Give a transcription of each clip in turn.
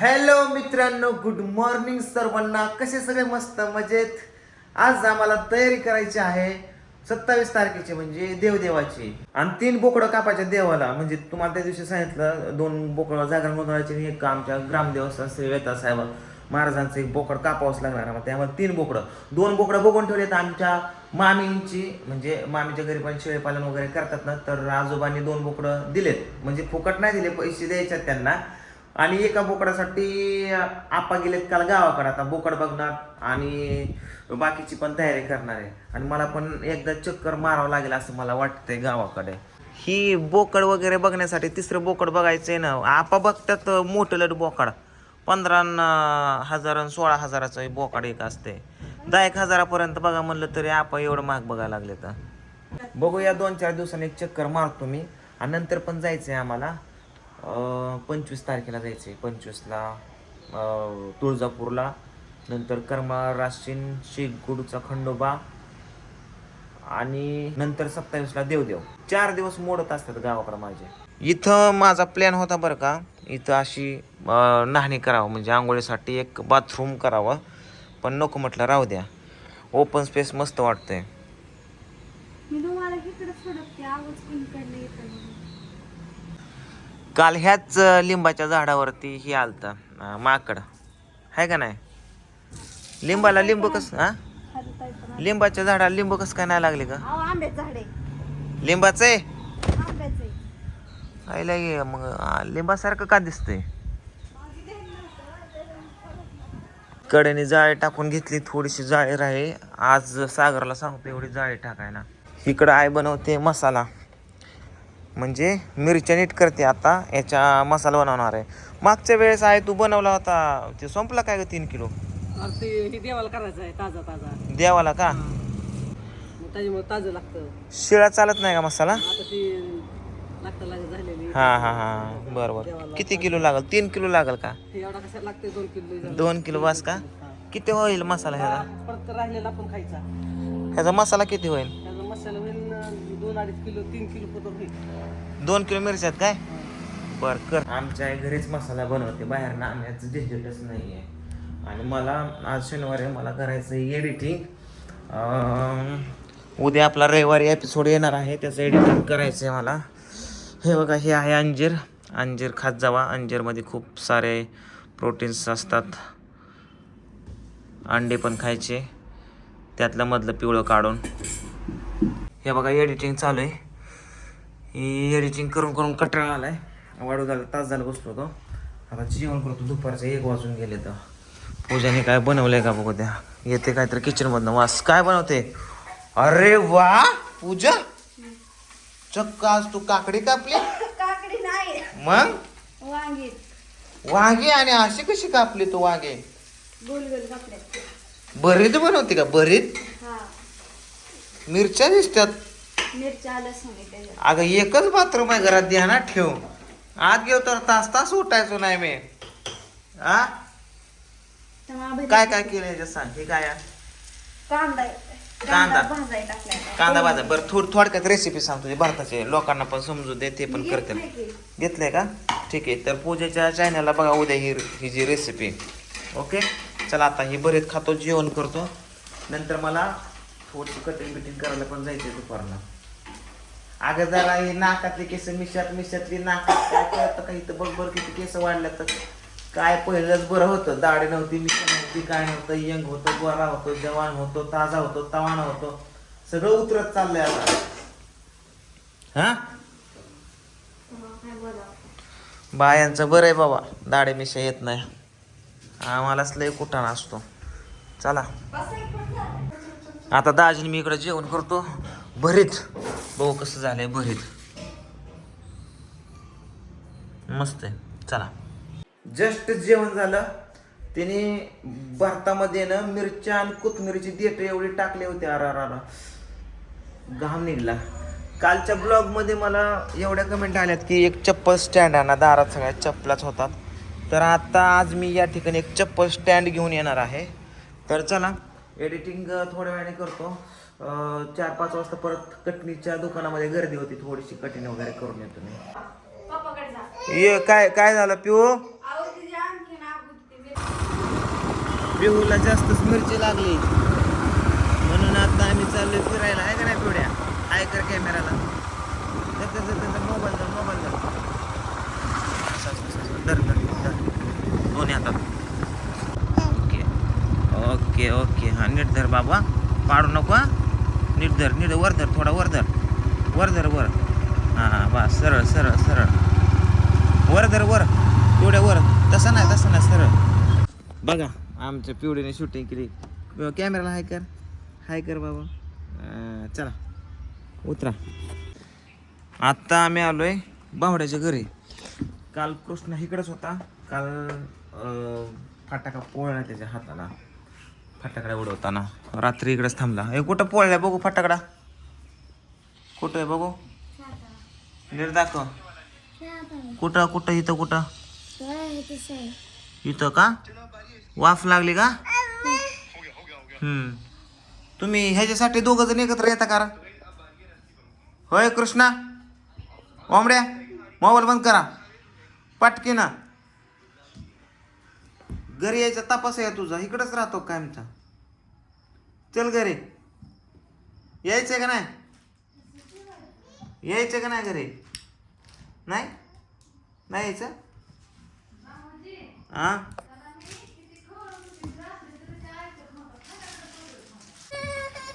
Hello मित्रांनो good morning सर्वांना. कसे सगळे मस्त मजेत? आज आम्हाला तयारी करायची आहे सत्तावीस तारखेची म्हणजे देवदेवाची. आणि तीन बोकडं कापायच्या देवाला. म्हणजे तुम्हाला त्या दिवशी सांगितलं दोन बोकडं जागरण गोंधळाचे आणि एक आमच्या ग्रामदेवस्थान श्री वेता साहेब महाराजांचं एक बोकड कापावंच लागणार मग त्यामुळे तीन बोकडं. दोन बोकडं बघून ठेवलेत आमच्या मामींची. म्हणजे मामीच्या घरी पण शेळीपालन वगैरे करतात ना तर आजोबांनी दोन बोकडं दिलेत. म्हणजे फुकट नाही दिले पैसे द्यायचे त्यांना. आणि एका बोकडासाठी आपा गेलेत काल गावाकडे. आता बोकड बघणार आणि बाकीची पण तयारी करणार आहे. आणि मला पण एकदा चक्कर मारावं लागेल असं मला वाटतंय गावाकडे. ही बोकड वगैरे बघण्यासाठी तिसरं बोकड बघायचंय ना. आपा बघतात मोठं लट बोकड. पंधरा हजार आणि सोळा हजाराचं बोकड एक असते दहा एक हजारापर्यंत बघा म्हणलं तरी आपा एवढं महाग बघायला लागले तर बघूया दोन चार दिवसांनी एक चक्कर मारतो मी. आणि नंतर पण जायचंय आम्हाला. अं, पंचवीस तारखेला जायचं आहे पंचवीसला तुळजापूरला. नंतर कर्मा राशीन शेखगुडचा खंडोबा. आणि नंतर सत्तावीसला देवदेव. चार दिवस मोडत असतात गावाकडे माझे. इथं माझा प्लॅन होता बरं का इथं अशी नाणी करावं. म्हणजे आंघोळीसाठी एक बाथरूम करावं. पण नको म्हटलं राहू द्या. ओपन स्पेस मस्त वाटतंय मी तुम्हाला इकडे सोडते आवाज कुणीकडनं येतो म्हणून. काल ह्याच लिंबाच्या झाडावरती ही आलत माकड. आहे का नाही? लिंबाला लिंब कस हा. लिंबाच्या झाडाला लिंब कस काय नाही लागले का? लिंबाचं? आहे मग लिंबासारखं का दिसतंय? कडेने जाळी टाकून घेतली थोडीशी जाळी राही. आज सागरला सांगतो एवढी जाळी टाकायला. इकडं आई बनवते मसाला. म्हणजे मिरच्या नीट करते आता याच्या मसाला बनवणार आहे. मागच्या वेळेस आहे तू बनवला होता ते संपला काय ग तीन किलो? ते हे देवाला करायचं आहे ताजा ताजा. देवाला का? मग त्याच्यामुळे ताजं लागतं. शिळा चालत नाही का मसाला? आता ती लागतं लागत झालेली. हा हा हा. बरं बरं. किती किलो लागल? तीन किलो लागल का? हे एवढा कशा लागते दोन किलो दोन किलो वास का? किती होईल मसाला परत राहिलेला खायचा. ह्याचा मसाला किती होईल? त्याचा मसाला होईल दोन अडीच किलो तीन किलो होईल दोन किलो मिरच्यात काय? बर कर. आमच्या आई घरीच मसाला बनवते बाहेर ना आणण्याचं झंझटच नाही आहे आणि मला आज शनिवारी मला करायचं एडिटिंग उद्या आपला रविवारी एपिसोड येणार आहे त्याचं एडिटिंग करायचं आहे मला. हे बघा हे आहे अंजीर. अंजीर खात जावा. अंजीरमध्ये खूप सारे प्रोटीन्स असतात. अंडे पण खायचे. त्यातलं मधलं पिवळं काढून. हे बघा एडिटिंग चालू आहे. ही एडिटिंग करून करून कटाळा आलाय. वाढू झाला तास झाला बसलो होतो. आता जेवण करतो दुपारचं एक वाजून गेले तर. पूजाने काय बनवलंय का बघू द्या. येते काय तर किचन मधनं. वास काय बनवते? अरे वा! पूजा? चक्क आज तू काकडी कापली? काकडी नाही. मग? वांगी. वांगे आणि अशी कशी कापली तू वांगे? गोल गोल कापल्यात भरीत बनवते का? भरीत? हा. मिरच्या दिसतात. मिरच्या त्याच्यात. अगं एकच बाथरूम आहे घरात ध्यानात ठेव. आत गेलो तर तास तास उठायचो नाही मी. आ? तेव्हा काय काय केलं याच्यात सांग हे काय आहे? कांदा कांदा. कांदा भाजा. बरं थोड थोडक्यात रेसिपी सांगतो भारताचे. लोकांना पण समजू दे ते पण करतील. घेतलंय का. ठीक आहे तर पूजेच्या चॅनलला बघा उद्या ही ही जी रेसिपी ओके चला आता ही बरेच खातो जेवण करतो. नंतर मला थोडीशी कटिंग बिटिंग करायला पण जायचंय दुपारला. अगं जरा हे नाकातली केस मिशात मिशातली नाकात काय कळतं का इथं? बघ बरं किती केस वाढल्या तर काय पहिलंच बरं होतं. दाढी नव्हती मिशा नव्हती काय नव्हतं. यंग होतं गोरा होतो जवान होतो ताजा होतो तवाना होतो. सगळं उतरत चाललंय आता. हा? बायांचं बरं आहे बाबा. दाढी मिशा येत नाही. आम्हालाच लय कुठाना असतो. चला. आता दाजीने मी इकडं जेवण करतो. भरीत. भाऊ कसं झालंय भरीत. मस्त आहे. चला. जस्ट जेवण झालं. त्याने भारतामध्ये ना मिरच्या आणि कोथमिरीची देठ एवढी टाकले होते अरा घाम निघला. कालच्या ब्लॉगमध्ये मला एवढ्या कमेंट आल्यात की एक चप्पल स्टँड आणा दारात सगळ्या चप्पलाच होतात. तर आता आज मी या ठिकाणी एक चप्पल स्टँड घेऊन येणार आहे. तर चला. एडिटिंग थोड्या वेळाने करतो. चार पाच वाजता परत कटणीच्या दुकानामध्ये गर्दी होती. थोडीशी कटिंग वगैरे करून येतो मी. ये काय काय झालं पिऊ? पिहूला जास्तच मिरची लागली. म्हणून आता आम्ही चाललोय फिरायला. आहे का नाही पिवड्या? आहे कर कॅमेराला? मोबाईल धर मोबाईल. धर धर धर. दोन्ही हातात. Okay okay okay. हा नीट धर बाबा. पाडू नको हा. नीट धर नीट वर धर थोडा वर धर. वर धर वर. हां बस सरळ सरळ सरळ. वर धर वर. पिवड्या वर. तसं नाही तसं नाही सरळ. बघा आमच्या पिवडीने शूटिंग केली. कॅमेराला हाय कर. हाय कर बाबा. चला. उतरा. आत्ता आम्ही आलोय बावड्याच्या घरी. काल कृष्ण इकडंच होता. काल फाटाका फटाका पोळला त्याच्या हाताला. फटाकडा उडवताना. रात्री इकडेच थांबला. हे कुठं पोळलाय बघू फटाकडा? कुठं आहे बघू? नीट दाखव. कुठं कुठं इथं कुठं? इथं का? वाफ लागली का? हम्म. तुम्ही ह्याच्यासाठी दोघ जण एकत्र येता का होय कृष्णा? ओंबड्या मोबाईल बंद करा. पटकी ना घरी यायचा तपास आहे तुझा इकडंच राहतो कायमचा. चल घरी. यायचं का नाही? यायचं का नाही घरी? नाही? नाही यायचं? हा?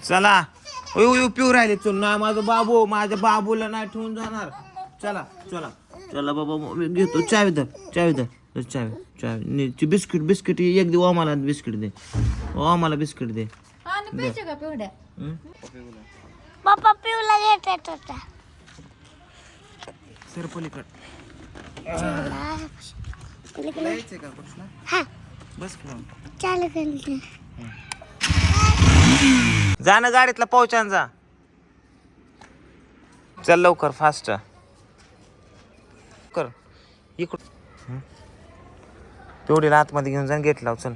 चला. उयू पिऊ राहिले चल ना माझं बाबू माझ्या बाबूला नाही ठेवून जाणार. चला चला. चला बाबा मग मी घेतो. चावी धर चावी धर धर. चावी चावी ती बिस्किट बिस्किट एक दे आम्हाला बिस्किट दे. आम्हाला बिस्किट दे. आणि पाहिजे का पिवड्या? बाप्पा पिवला लेट येत होता सर पलीकड. बस. चालू जा ना गाडीतला पावचान जा. चल लवकर फास्ट. कर. इकडं. तेवढी आतमध्ये घेऊन जा गेट लाव चल.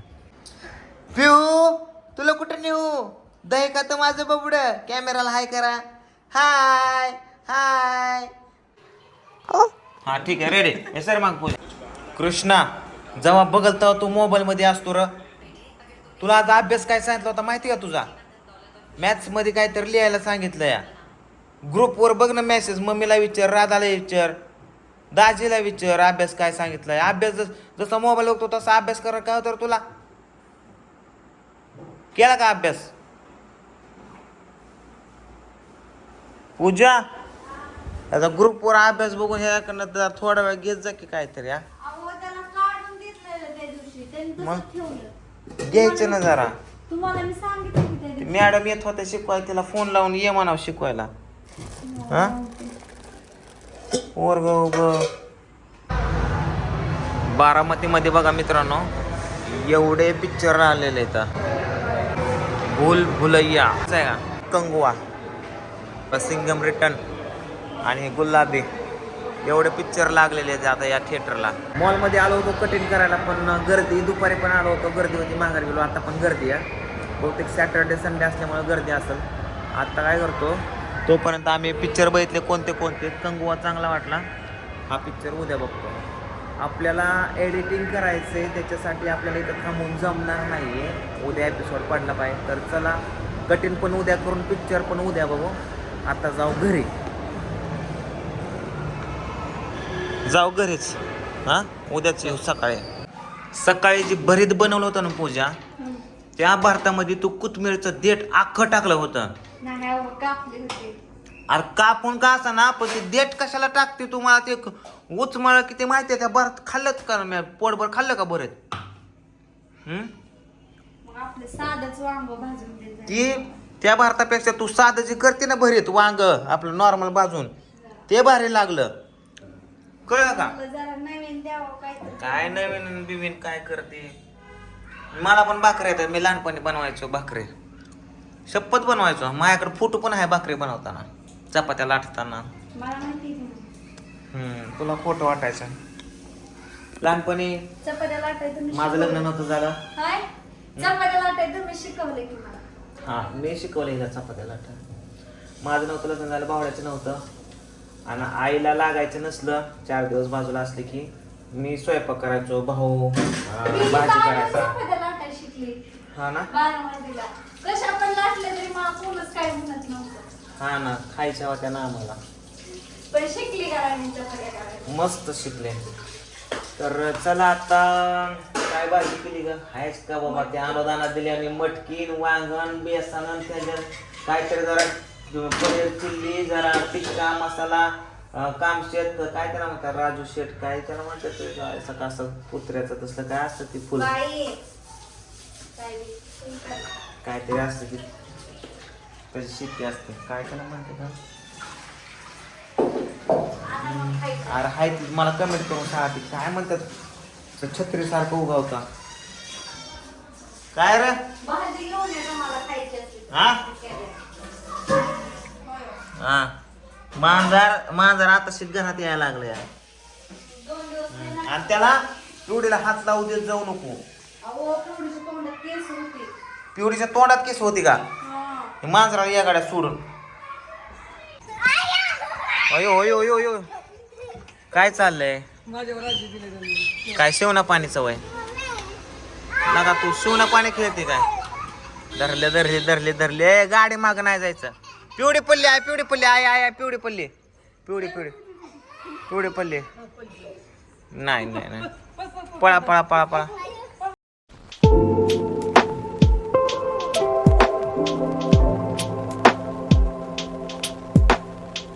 पिऊ तुला कुठं नेऊ? दही का तर माझं बबड. कॅमेराला हाय करा. हाय हाय. हा. ठीक आहे रेडी हे सर माग पूजा कृष्णा जेव्हा बघल तेव्हा तू मोबाईल मध्ये असतो र. तुला आज अभ्यास काय सांगितला होता माहिती का तुझा? मॅथ्समध्ये काहीतरी लिहायला सांगितलं या. ग्रुपवर बघ ना मेसेज मम्मीला विचार राधाला विचार. दाजीला विचार अभ्यास काय सांगितलाय? अभ्यास जस- जसा मोबाईल बघतो तसा अभ्यास करा काय तर तुला? केला का अभ्यास? पूजा त्याचा ग्रुपवर अभ्यास बघून ह्याकडनं जरा थोडा वेळ घेत जा की काहीतरी हा. मग? घ्यायचं ना जरा. मॅडम येत होत्या शिकवायला तिला फोन लावून ये म्हणावं शिकवायला. हा. वर्ग उग बारामतीमध्ये बघा मित्रांनो एवढे पिक्चर आलेले आहेत. भूल भुलैया. आहे का? कंगुआ सिंगम रिटर्न आणि गुलाबी. एवढे पिक्चर लागलेले आहेत आता या थिएटरला मॉलमध्ये आलो होतो कटिंग करायला पण गर्दी. दुपारी पण आलो होतो गर्दी होती माघार गेलो. आता पण गर्दी आहे. बहुतेक सॅटर्डे संडे असल्यामुळे गर्दी असेल. आता काय करतो? तोपर्यंत आम्ही पिक्चर बघितले कोणते कोणते. कंगुआ चांगला वाटला. हा पिक्चर उद्या बघतो. आपल्याला एडिटिंग करायचे त्याच्यासाठी आपल्याला इथं थांबून जमणार नाही आहे उद्या एपिसोड पडला पाहिजे तर चला कटिंग पण उद्या करून पिक्चर पण उद्या बघू. आता जाऊ घरी. जाऊ घरीच. हां? उद्याच येऊ सकाळी. सकाळी जी भरीत बनवलं होतं ना पूजा त्या भारतामध्ये तू कोथमिरचं देठ अख्खं टाकलं होतं. नाही अहो, कापले होते. अरे कापून का असं ना पण ते देठ कशाला टाकते तुम्हाला ते उचमळ किती माहिती आहे? त्या भारत खाल्लं का मी? पोटभर खाल्लं का बरं? हम्म? मग आपलं साधंच वांग भाजून द्यायचं ती त्या भारतापेक्षा तू साधं जे करते ना भरीत वांग आपलं नॉर्मल भाजून ते भारी लागलं. कळलं का? आपलं जरा नवीन द्यावं काहीतरी. काय नवीन बिवीन काय करते? मला पण भाकरी येतात. मी लहानपणी बनवायचो भाकरी. शपथ बनवायचो. माझ्याकडे फोटो पण आहे भाकरी बनवताना. चपात्या लाटताना. हम्म, तुला फोटो वाटायचा. लहानपणी चपात्या माझं लग्न नव्हतं झालं. चपात्या तुम्ही शिकवले की मला. हा मी शिकवलं हिला चपात्या लाटा. माझं नव्हतं लग्न झालं भावड्याचं नव्हतं. आणि आईला लागायचं नसलं चार दिवस बाजूला असले की मी स्वयंपाक करायचो भाऊ मी भाजी करायचा. हा ना? बारामतीला. कशा पण लाटले तरी मला कोणच काय म्हणत नव्हतं. हा ना खायच्या होत्या ना आम्हाला. पण शिकली सगळ्या मस्त शिकले. तर चला आता काय भाजी केली ग? आहेच का बाबा? ते अनुदानात दिली आणि मटकीन वांगण बेसन आणि त्याच्यात काहीतरी जरा पनीर चिल्ली जरा टिक्का मसाला अं, कामशेत काय त्याला म्हणतात? राजू शेट काय त्याला म्हणतात ते? काय असं का असं कुत्र्याचं तसलं काय असतं ते फुल? बाई काय. काहीतरी असतं ते त्याची शेती असते काय त्याला म्हणतात का. अरे हाय ती मला कमेंट करून सांगा ती काय म्हणतात छत्री सारखं उगावता काय रे तर. हा? हा मांजर मांजर आता घरात यायला लागलं. आणि त्याला पिवडीला हात लावू देत जाऊ नको अहो केवढीची तोंडात केस होती. पिवडीच्या तोंडात केस होती का? हा. हे मांजराला या गाड्या सोडून. अयो अयो अयो अयो. काय चाललंय? माझ्यावर राज्य दिले त्यांनी. काय शेवना पाणीचं वय? नका तू शेवना पाणी खेळते काय? धरले धरले धरले धरले. ए, गाडी माग नाही जायचं. पिवडी पल्ली आहे पिवडी पल्ली आहे आहे आहे, पिवडी पल्ली पिवडी पिवडी. पिवडी पल्ली नाही नाही नाही. पळा पळा पळा पळा.